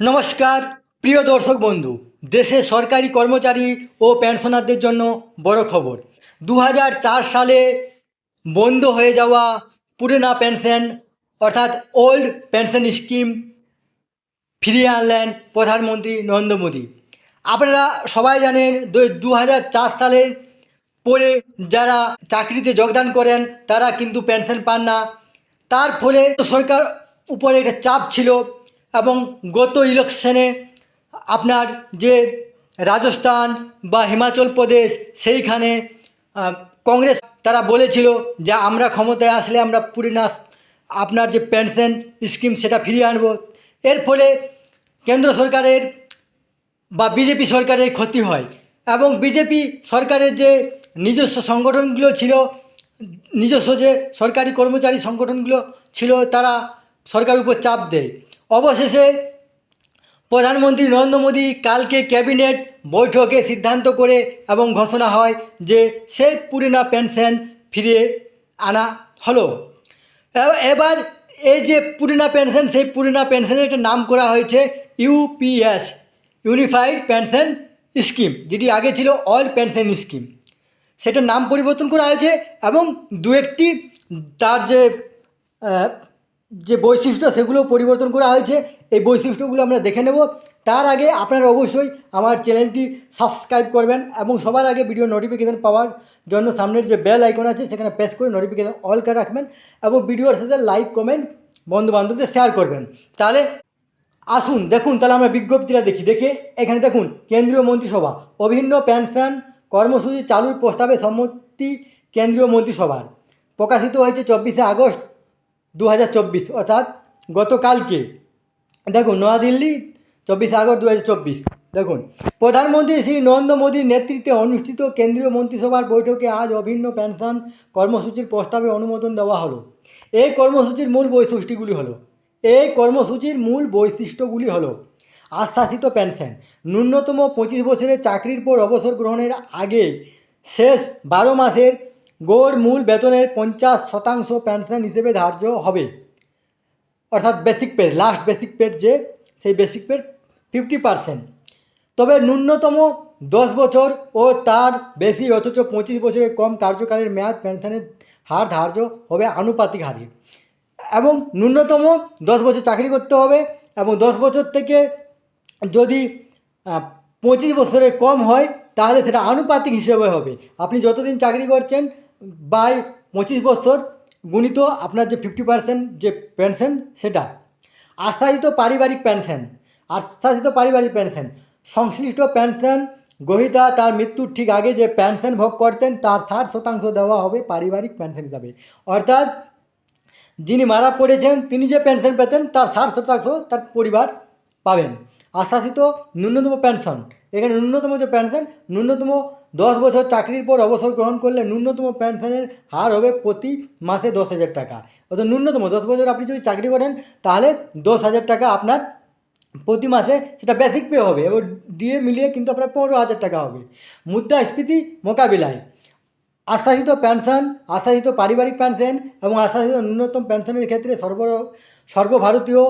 নমস্কার, প্রিয় দর্শক বন্ধু দেশে সরকারি কর্মচারী ও পেনশনারদের জন্য বড় খবর। দু হাজার চার সালে বন্ধ হয়ে যাওয়া পুরোনা পেনশন, অর্থাৎ ওল্ড পেনশন স্কিম ফিরিয়ে আনলেন প্রধানমন্ত্রী নরেন্দ্র মোদী। আপনারা সবাই জানেন দু হাজার চার সালের পরে যারা চাকরিতে যোগদান করেন, তারা কিন্তু পেনশন পান না। তার ফলে সরকার উপরে একটা চাপ ছিল। এবং গত ইলেকশনে আপনার যে রাজস্থান বা হিমাচল প্রদেশ, সেইখানে কংগ্রেস, তারা বলেছিল যে আমরা ক্ষমতায় আসলে আমরা পুরিনা আপনার যে পেনশন স্কিম সেটা ফিরিয়ে আনব। এর ফলে কেন্দ্র সরকারের বা বিজেপি সরকারের ক্ষতি হয় এবং বিজেপি সরকারের যে নিজস্ব সংগঠনগুলো ছিল, নিজস্ব যে সরকারি কর্মচারী সংগঠনগুলো ছিল, তারা সরকার উপর চাপ দেয়। অবশেষে প্রধানমন্ত্রী নরেন্দ্র মোদী কালকে ক্যাবিনেট বৈঠকে সিদ্ধান্ত করে এবং ঘোষণা হয় যে সেই পুরিনা পেনশন ফিরিয়ে আনা হলো। এবার এই যে পুরিনা পেনশন, সেই পুরিনা পেনশনের একটা নাম করা হয়েছে ইউপিএস ইউনিফাইড পেনশন স্কিম, যেটি আগে ছিল অল পেনশন স্কিম। সেটার নাম পরিবর্তন করা হয়েছে এবং দু একটি তার যে যে বৈশিষ্ট্য সেগুলো পরিবর্তন করা হয়েছে, এই বৈশিষ্ট্যগুলো আমরা দেখে নেব। তার আগে আপনারা অবশ্যই আমার চ্যানেলটি সাবস্ক্রাইব করবেন এবং সবার আগে ভিডিও নোটিফিকেশান পাওয়ার জন্য সামনের যে বেল আইকন আছে, সেখানে প্রেস করে নোটিফিকেশান অল করে রাখবেন এবং ভিডিওর সাথে লাইক কমেন্ট বন্ধু বান্ধবদের শেয়ার করবেন। তাহলে আসুন, দেখুন, তাহলে আমরা বিজ্ঞপ্তিটা দেখি। দেখে এখানে দেখুন, কেন্দ্রীয় মন্ত্রিসভা, অভিন্ন পেনশন কর্মসূচি চালুর প্রস্তাবে সম্মতি কেন্দ্রীয় মন্ত্রিসভার। প্রকাশিত হয়েছে চব্বিশে আগস্ট দু হাজার চব্বিশ, অর্থাৎ গতকালকে। দেখুন, নয়াদিল্লি, চব্বিশে আগস্ট দু হাজার চব্বিশ। দেখুন, প্রধানমন্ত্রী শ্রী নরেন্দ্র মোদীর নেতৃত্বে অনুষ্ঠিত কেন্দ্রীয় মন্ত্রিসভার বৈঠকে আজ অভিন্ন পেনশন কর্মসূচির প্রস্তাবে অনুমোদন দেওয়া হলো। এই কর্মসূচির মূল বৈশিষ্ট্যগুলি হলো, এই কর্মসূচির মূল বৈশিষ্ট্যগুলি হলো আশ্বাসিত পেনশন, ন্যূনতম পঁচিশ বছরের চাকরির পর অবসর গ্রহণের আগে শেষ বারো মাসের গড় মূল বেতনের পঞ্চাশ শতাংশ পেনশন হিসেবে ধার্য হবে। অর্থাৎ basic pay last basic pay যে, সেই বেসিক পেড ফিফটি পারসেন্ট তবে ন্যূনতম দশ বছর ও তার বেশি অথচ পঁচিশ বছরের কম কার্যকালের মেয়াদ পেনশনের হার ধার্য হবে আনুপাতিক হারে। এবং ন্যূনতম দশ বছর চাকরি করতে হবে এবং দশ বছর থেকে যদি পঁচিশ বছরের কম হয়, তাহলে সেটা আনুপাতিক হিসেবে হবে। আপনি যতদিন চাকরি করছেন বাই পঁচিশ বছর গুণিত আপনার যে ফিফটি পার্সেন্ট যে পেনশন সেটা। আশ্বাসিত পারিবারিক পেনশন আশ্বাসিত পারিবারিক পেনশন সংশ্লিষ্ট পেনশন গ্রহীতা তার মৃত্যুর ঠিক আগে যে পেনশন ভোগ করতেন, তার ষাট শতাংশ দেওয়া হবে পারিবারিক পেনশন হিসাবে। অর্থাৎ যিনি মারা পড়েছেন, তিনি যে পেনশন পেতেন, তার ষাট শতাংশ তার পরিবার পাবেন। আশ্বাসিত ন্যূনতম পেনশন। এখানে ন্যূনতম যে পেনশন, ন্যূনতম দশ বছর চাকরির পর অবসর গ্রহণ করলে ন্যূনতম পেনশনের হার হবে প্রতি মাসে দশ হাজার টাকা। অর্থাৎ ন্যূনতম দশ বছর আপনি যদি চাকরি করেন, তাহলে দশ হাজার টাকা আপনার প্রতি মাসে সেটা বেসিক পে হবে এবং ডিএ মিলিয়ে কিন্তু আপনার পনেরো হাজার টাকা হবে। মুদ্রাস্ফীতি মোকাবিলায়। আশ্বাসিত পেনশন আশ্বাসিত পারিবারিক পেনশন এবং আশ্বাসিত ন্যূনতম পেনশনের ক্ষেত্রে সর্ব সর্বভারতীয়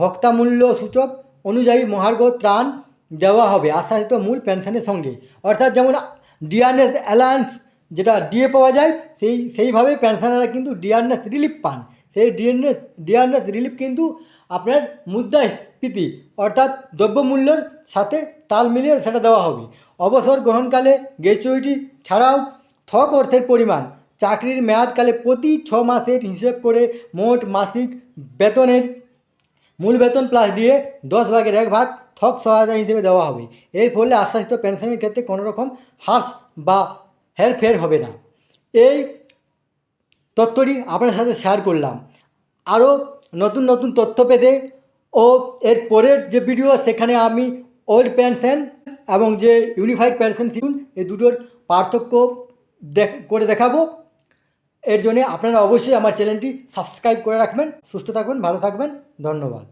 ভোক্তামূল্য সূচক অনুযায়ী মহার্ঘ ত্রাণ দেওয়া হবে আশ্বাসিত মূল পেনশনের সঙ্গে। অর্থাৎ যেমন ডিআরএস অ্যালায়েন্স যেটা ডিএ পাওয়া যায়, সেই, সেইভাবে পেনশনাররা কিন্তু ডিআরএস রিলিফ পান। সেই ডিএনএস, ডিআরএস রিলিফ কিন্তু আপনার মুদ্রাস্ফীতি, অর্থাৎ দ্রব্যমূল্যর সাথে তাল মিলিয়ে সেটা দেওয়া হবে। অবসর গ্রহণকালে গ্র্যাচুইটি ছাড়াও থক অর্থের পরিমাণ, চাকরির মেয়াদকালে প্রতি ছ মাসের হিসেব করে মোট মাসিক বেতনের মূল বেতন প্লাস দিয়ে দশ ভাগের এক ভাগ থক সহায়তা হিসেবে দেওয়া হবে। এর ফলে আশ্বাসিত পেনশনের ক্ষেত্রে কোনো রকম হ্রাস বা হেরফের হবে না। এই তথ্যটি আপনার সাথে শেয়ার করলাম। আরও নতুন নতুন তথ্য পেতে ও এর পরের যে ভিডিও সেখানে আমি ওল্ড পেনশন এবং যে ইউনিফাইড পেনশন স্কিম এই দুটোর পার্থক্য করে দেখাবো। এর জন্য আপনারা অবশ্যই আমার চ্যানেলটি সাবস্ক্রাইব করে রাখবেন। সুস্থ থাকবেন, ভালো থাকবেন। ধন্যবাদ।